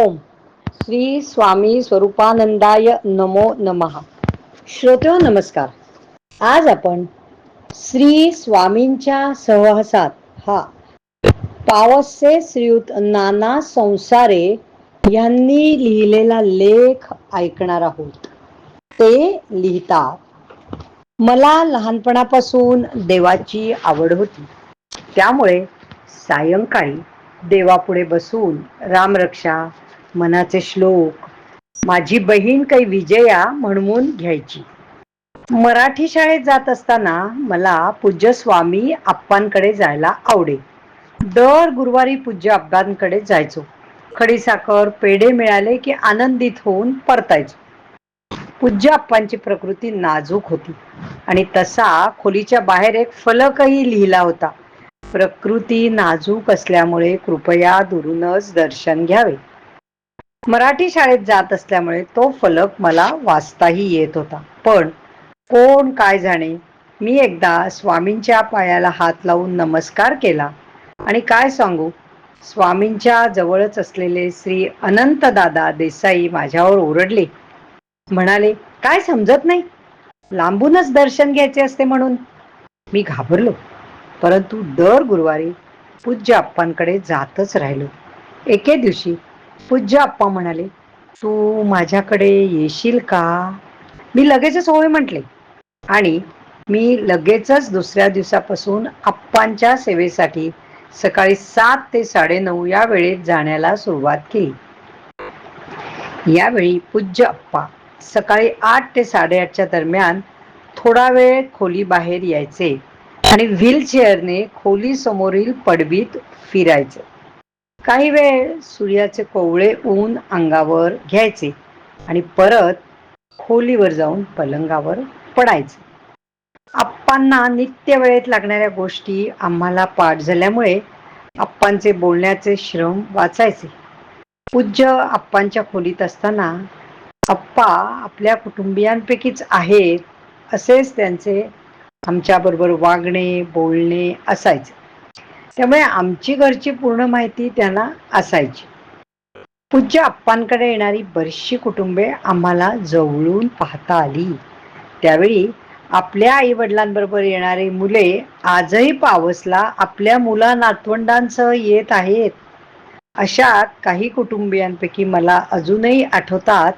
ओम. श्री स्वामी स्वरूपानंदाय नमो नमहा श्रोतो नमस्कार. आज आपण श्री स्वामींच्या सहवासात हा पावसे श्रीयुत नाना संसारे यांनी लिहिलेला लेख ऐकणार आहोत. ते लिहितात मला लहानपणापासून देवाची आवड होती. त्यामुळे सायंकाळी देवापुढे बसून रामरक्षा मनाचे श्लोक माझी बहीण काही विजया म्हणवून घ्यायची. मराठी शाळेत जात असताना मला पूज्य स्वामी आप्पांकडे जायला आवडे. दर गुरुवारी पूज्य आप्पांकडे जायचो. खडीसाखर पेढे मिळाले की आनंदित होऊन परतायचो. पूज्य आप्पांची प्रकृती नाजूक होती आणि तसा खोलीच्या बाहेर एक फलकही लिहिला होता. प्रकृती नाजूक असल्यामुळे कृपया दुरूनच दर्शन घ्यावे. मराठी शाळेत जात असल्यामुळे तो फलक मला वाचताही येत होता. पण कोण काय जाणे? मी एकदा स्वामींच्या पायाला हात लावून नमस्कार केला. आणि काय सांगू? स्वामींच्या जवळच असलेले श्री अनंतदादा देसाई माझ्यावर ओरडले. म्हणाले काय समजत नाही? लांबूनच दर्शन घ्यायचे असते म्हणून. मी घाबरलो. परंतु दर गुरुवारी पूज्य आप्पांकडे जातच राहिलो. एके दिवशी पूज्य आप्पा म्हणाले तू माझ्याकडे येशील का? मी लगेचच होय म्हटले. आणि मी लगेचच दुसऱ्या दिवसापासून आप्पांच्या सेवेसाठी सकाळी सात ते साडेनऊ या वेळेत जाण्याला सुरुवात केली. यावेळी पूज्य अप्पा सकाळी आठ ते साडेआठच्या दरम्यान थोडा वेळ खोली बाहेर यायचे आणि व्हीलचेअरने खोली समोरील पडवीत फिरायचे. काही वेळ सूर्याचे कोवळे ऊन अंगावर घ्यायचे आणि परत खोलीवर जाऊन पलंगावर पडायचे. आप्पांना नित्य वेळेत लागणाऱ्या गोष्टी आम्हाला पाठ झाल्यामुळे आप्पांचे बोलण्याचे श्रम वाचायचे. पूज्य आप्पांच्या खोलीत असताना अप्पा आपल्या कुटुंबियांपैकीच आहेत असेच त्यांचे आमच्याबरोबर वागणे बोलणे असायचे. त्यामुळे आमची घरची पूर्ण माहिती त्यांना असायची. पूज्य आप्पांकडे येणारी बरीचशी कुटुंबे आम्हाला जवळून पाहता आली. त्यावेळी आपल्या आई वडिलांबरोबर येणारी मुले आजही पावसला आपल्या मुला नातवंडांसह येत आहेत. अशा काही कुटुंबियांपैकी मला अजूनही आठवतात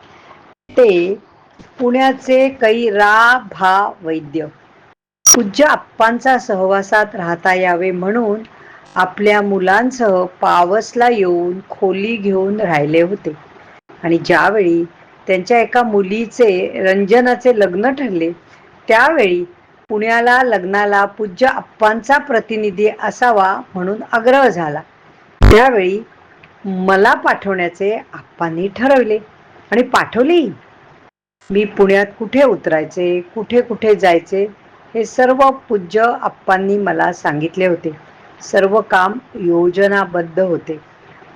ते पुण्याचे कै रा भा वैद्य पूज्य आप्पांचा सहवासात राहता यावे म्हणून आपल्या मुलांसह पावसला येऊन खोली घेऊन राहिले होते. आणि ज्यावेळी त्यांच्या एका मुलीचे रंजनाचे लग्न ठरले त्यावेळी पुण्याला लग्नाला पूज्य आप्पांचा प्रतिनिधी असावा म्हणून आग्रह झाला. त्यावेळी मला पाठवण्याचे आप्पांनी ठरवले. आणि पाठवलेही मी पुण्यात कुठे उतरायचे कुठे कुठे जायचे हे सर्व पूज्य आप्पांनी मला सांगितले होते. सर्व काम योजनाबद्ध होते.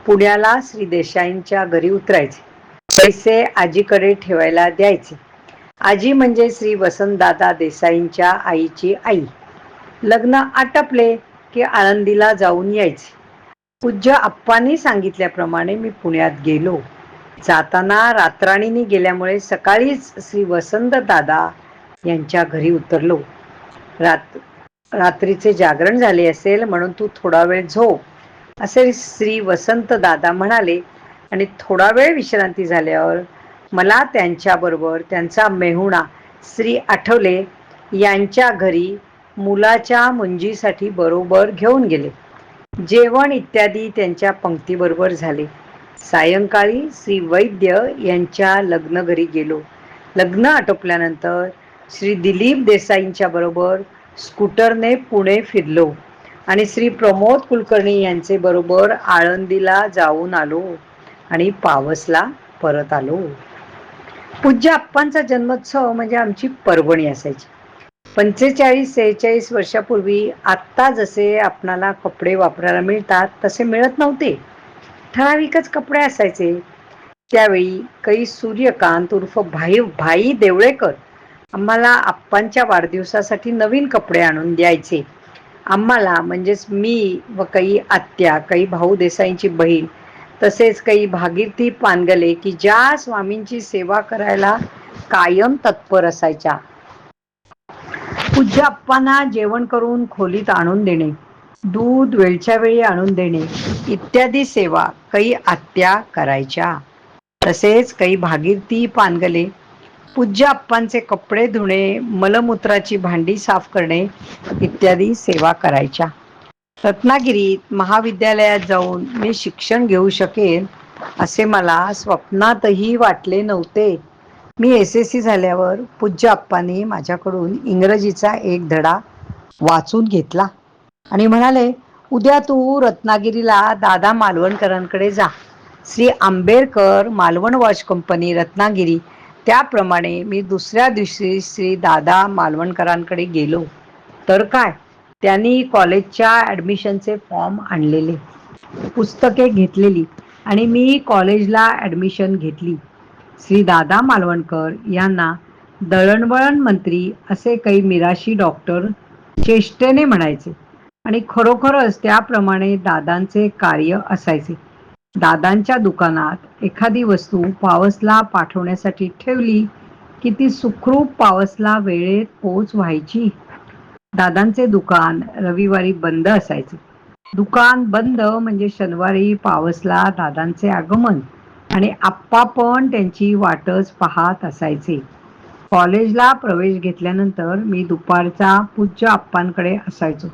पुण्याला श्री देसाईंच्या घरी उतरायचे. पैसे आजीकडे ठेवायला द्यायचे. आजी म्हणजे श्री वसंतदादा देसाईंच्या आईची आई. लग्न आटपले की आळंदीला जाऊन यायचे. पूज्य आप्पांनी सांगितल्याप्रमाणे मी पुण्यात गेलो. जाताना रात्राणीनी गेल्यामुळे सकाळीच श्री वसंत दादा यांच्या घरी उतरलो. रात रात्रीचे जागरण झाले असेल म्हणून तू थोडा वेळ झोप असे श्री वसंत दादा म्हणाले आणि थोडा वेळ विश्रांती झाल्यावर मला त्यांच्याबरोबर त्यांचा मेहुणा श्री आठवले यांच्या घरी मुलाच्या मुंजीसाठी बरोबर घेऊन गेले. जेवण इत्यादी त्यांच्या पंक्तीबरोबर झाले. सायंकाळी श्री वैद्य यांच्या लग्न घरी गेलो. लग्न आटोपल्यानंतर श्री दिलीप देसाईंच्या बरोबर स्कूटरने पुणे फिरलो आणि श्री प्रमोद कुलकर्णी यांचे बरोबर आळंदीला जाऊन आलो आणि पावसला परत आलो. पूज्य आप्पांचा जन्मोत्सव म्हणजे आमची पर्वणी असायची. पंचेचाळीस सेहेचाळीस वर्षापूर्वी आत्ता जसे आपणाला कपडे वापरायला मिळतात तसे मिळत नव्हते. ठराविकच कपडे असायचे. त्यावेळी कै सूर्यकांत उर्फ भाई भाई देवळेकर आम्हाला आप्पांच्या वाढदिवसासाठी नवीन कपडे आणून द्यायचे. आम्हाला म्हणजेच मी व काही आत्या काही भाऊ देसाईंची बहीण तसेच काही भागीरथी पानगले की ज्या स्वामींची सेवा करायला कायम तत्पर असायच्या. पूज्य अप्पांना जेवण करून खोलीत आणून देणे दूध वेळच्या वेळी आणून देणे इत्यादी सेवा काही आत्या करायच्या. तसेच काही भागीरथी पानगले पूज्य अप्पांचे कपडे धुणे मलमूत्राची भांडी साफ करणे इत्यादी सेवा करायच्या. रत्नागिरीत महाविद्यालयात जाऊन मी शिक्षण घेऊ शकेन असे मला स्वप्नातही वाटले नव्हते. मी एस एस सी झाल्यावर पूज्य अप्पांनी माझ्याकडून इंग्रजीचा एक धडा वाचून घेतला आणि म्हणाले उद्या तू रत्नागिरीला दादा मालवणकरांकडे जा. श्री आंबेडकर मालवण वॉच कंपनी रत्नागिरी त्याप्रमाणे मी दुसऱ्या दिवशी श्री दादा मालवणकरांकडे गेलो. तर काय? त्यांनी कॉलेजच्या ॲडमिशनचे फॉर्म आणलेले. पुस्तके घेतलेली आणि मी कॉलेजला ॲडमिशन घेतली. श्री दादा मालवणकर यांना दळणवळण मंत्री असे काही मिराशी डॉक्टर चेष्टेने म्हणायचे आणि खरोखरच त्याप्रमाणे दादांचे कार्य असायचे. दादांच्या दुकानात एखादी वस्तू पावसला पाठवण्यासाठी ठेवली की ती सुखरूप पावसला वेळेत पोच व्हायची? दादांचे दुकान रविवारी बंद असायचे. दुकान बंद म्हणजे शनिवारी पावसला दादांचे आगमन आणि आप्पा पण त्यांची वाटच पाहत असायचे. कॉलेजला प्रवेश घेतल्यानंतर मी दुपारचा पूज्य आप्पांकडे असायचो.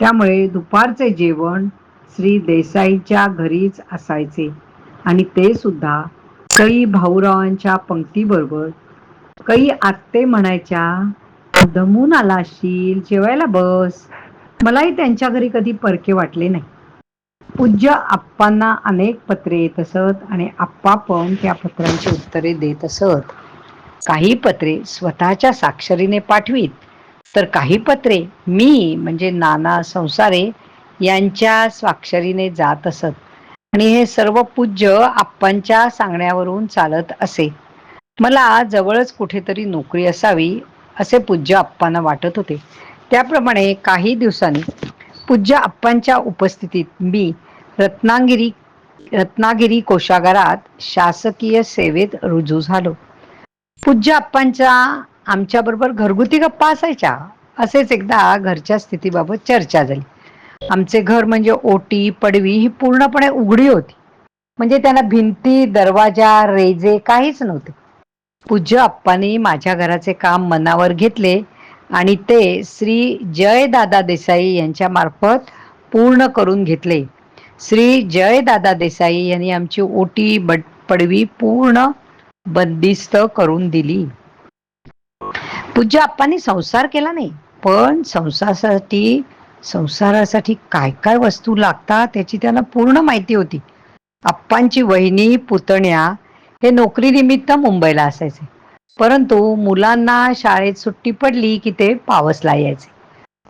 त्यामुळे दुपारचे जेवण श्री देसाईच्या घरीच असायचे. आणि ते सुद्धा कई भाऊरावांच्या पंक्तीबरोबर कई आत्ते म्हणायच्या दमून आला असशील जेवायला बस. मलाही त्यांच्या घरी कधी परके वाटले नाही. पूज्य आप्पांना अनेक पत्रे येत असत आणि आप्पा पण त्या पत्रांची उत्तरे देत असत. काही पत्रे स्वतःच्या साक्षरीने पाठवीत तर काही पत्रे मी म्हणजे नाना संसारे यांच्या स्वाक्षरीने जात असत. आणि हे सर्व पूज्य आप्पांच्या सांगण्यावरून चालत असे. मला जवळच कुठेतरी नोकरी असावी असे पूज्य आप्पांना वाटत होते. त्याप्रमाणे काही दिवसांनी पूज्य आप्पांच्या उपस्थितीत मी रत्नागिरी रत्नागिरी कोशागारात शासकीय सेवेत रुजू झालो. पूज्य आप्पांच्या आमच्याबरोबर घरगुती गप्पा असायच्या असेच एकदा घरच्या स्थितीबाबत चर्चा झाली. आमचे घर म्हणजे ओटी पडवी ही पूर्णपणे उघडी होती. म्हणजे त्यांना भिंती दरवाजा रेजे काहीच नव्हते. पूज्य आप्पांनी माझ्या घराचे काम मनावर घेतले आणि ते श्री जयदादा देसाई यांच्या मार्फत पूर्ण करून घेतले. श्री जयदादा देसाई यांनी आमची ओटी बड पडवी पूर्ण बंदिस्त करून दिली. पूज्य आप्पांनी संसार केला नाही पण संसारासाठी संसारासाठी काय काय वस्तू लागतात त्याची त्यांना पूर्ण माहिती होती. आप्पांची वहिनी पुतण्या हे नोकरीनिमित्त मुंबईला असायचे. परंतु मुलांना शाळेत सुट्टी पडली की ते पावसला यायचे.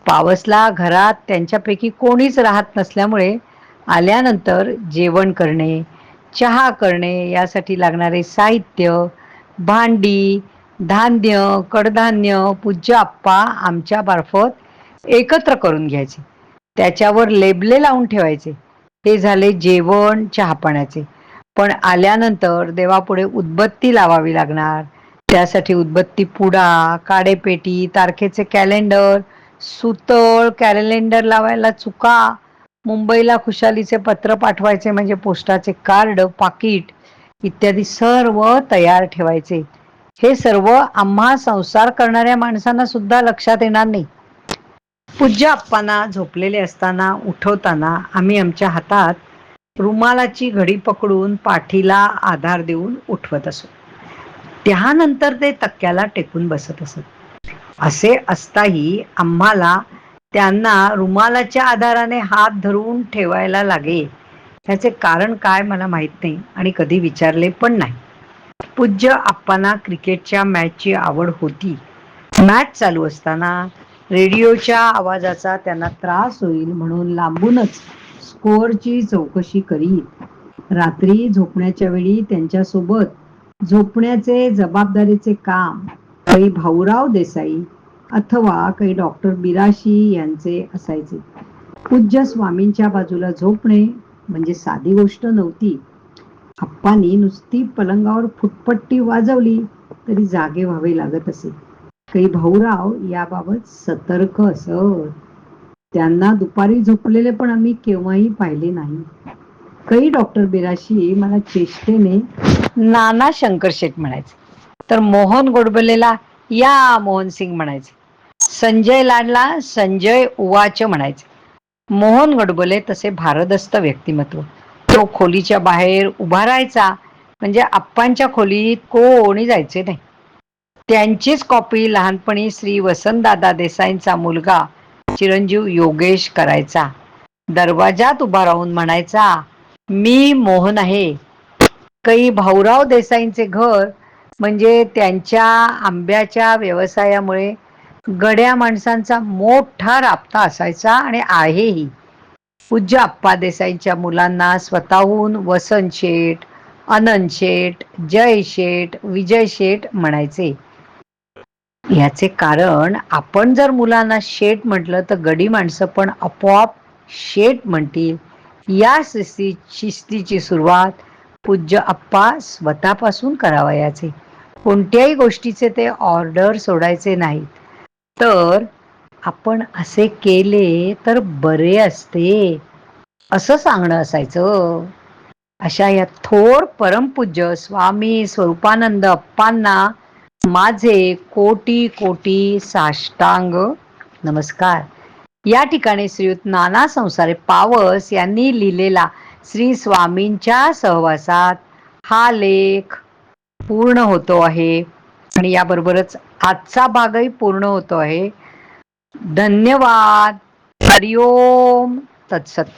पावसला घरात त्यांच्यापैकी कोणीच राहत नसल्यामुळे आल्यानंतर जेवण करणे चहा करणे यासाठी लागणारे साहित्य भांडी धान्य कडधान्य पूज्य आप्पा आमच्या मार्फत एकत्र करून घ्यायचे. त्याच्यावर लेबले लावून ठेवायचे. हे झाले जेवण चहापाण्याचे पण आल्यानंतर देवापुढे उदबत्ती लावावी लागणार. त्यासाठी उदबत्ती पुडा काडेपेटी तारखेचे कॅलेंडर सुतळ कॅलेंडर लावायला चुका. मुंबईला खुशालीचे पत्र पाठवायचे म्हणजे पोस्टाचे कार्ड पाकिट इत्यादी सर्व तयार ठेवायचे. हे सर्व आम्हा संसार करणाऱ्या माणसांना सुद्धा लक्षात येणार नाही. पूज्य अप्पांना झोपलेले असताना उठवताना आम्ही आमच्या हातात रुमालाची घडी पकडून पाठीला आधार देऊन उठवत असो. त्यानंतर ते तक्क्याला टेकून बसत असत असे असताही आम्हाला त्यांना रुमालाच्या आधाराने हात धरून ठेवायला लागे त्याचे कारण काय मला माहीत नाही आणि कधी विचारले पण नाही. पूज्य आप्पांना क्रिकेटच्या मॅचची आवड होती. मॅच चालू असताना रेडिओच्या आवाजाचा त्यांना त्रास होईल म्हणून लांबूनच स्कोअरची चौकशी करीत. रात्री झोपण्याच्या वेळी त्यांच्यासोबत झोपण्याचे जबाबदारीचे काम काही भाऊराव देसाई अथवा काही डॉक्टर बिराशी यांचे असायचे. पूज्य स्वामींच्या बाजूला झोपणे म्हणजे साधी गोष्ट नव्हती. अप्पानी नुसती पलंगावर फुटपट्टी वाजवली तरी जागे व्हावे लागत असे. काही भाऊराव याबाबत सतर्क असत त्यांना दुपारी झोपलेले पण आम्ही केव्हाही पाहिले नाही. काही डॉक्टर बिराशी मला चेष्टेने नाना शंकर शेठ म्हणायचे. तर मोहन गोडबलेला या मोहन सिंग म्हणायचे. संजय लाडला संजय उवाच म्हणायचे. मोहन गडबोले तसे भारदस्त व्यक्तिमत्व. तो खोलीच्या बाहेर उभा राहायचा. म्हणजे आप्पांच्या खोलीत कोणी जायचे नाही. त्यांचीच कॉपी लहानपणी श्री वसंतदादा देसाईंचा मुलगा चिरंजीव योगेश करायचा. दरवाजात उभा राहून म्हणायचा मी मोहन आहे. काही भाऊराव देसाईंचे घर म्हणजे त्यांच्या आंब्याच्या व्यवसायामुळे गड्या माणसांचा मोठा राबता असायचा आणि आहेही. पूज्य अप्पा देसाईंच्या मुलांना स्वतःहून वसंत शेठ अनंत शेठ जय शेठ विजय शेठ म्हणायचे. याचे कारण आपण जर मुलांना शेट म्हटलं तर गडी माणसं पण आपोआप शेठ म्हणतील. या शिस्ती शिस्तीची सुरुवात पूज्य अप्पा स्वतःपासून करावयाचे कोणत्याही गोष्टीचे ते ऑर्डर सोडायचे नाहीत. तर आपण असे केले तर बरे असते असं सांगणं असायचं. अशा या थोर परमपूज्य स्वामी स्वरूपानंद अप्पांना माझे कोटी कोटी साष्टांग नमस्कार. या ठिकाणी श्रीयुत नाना संसारे पावस यांनी लिहिलेला श्री स्वामींच्या सहवासात हा लेख पूर्ण होतो आहे आणि याबरोबरच आजचा भागही पूर्ण होतो आहे. धन्यवाद. हरिओम. तत्सत.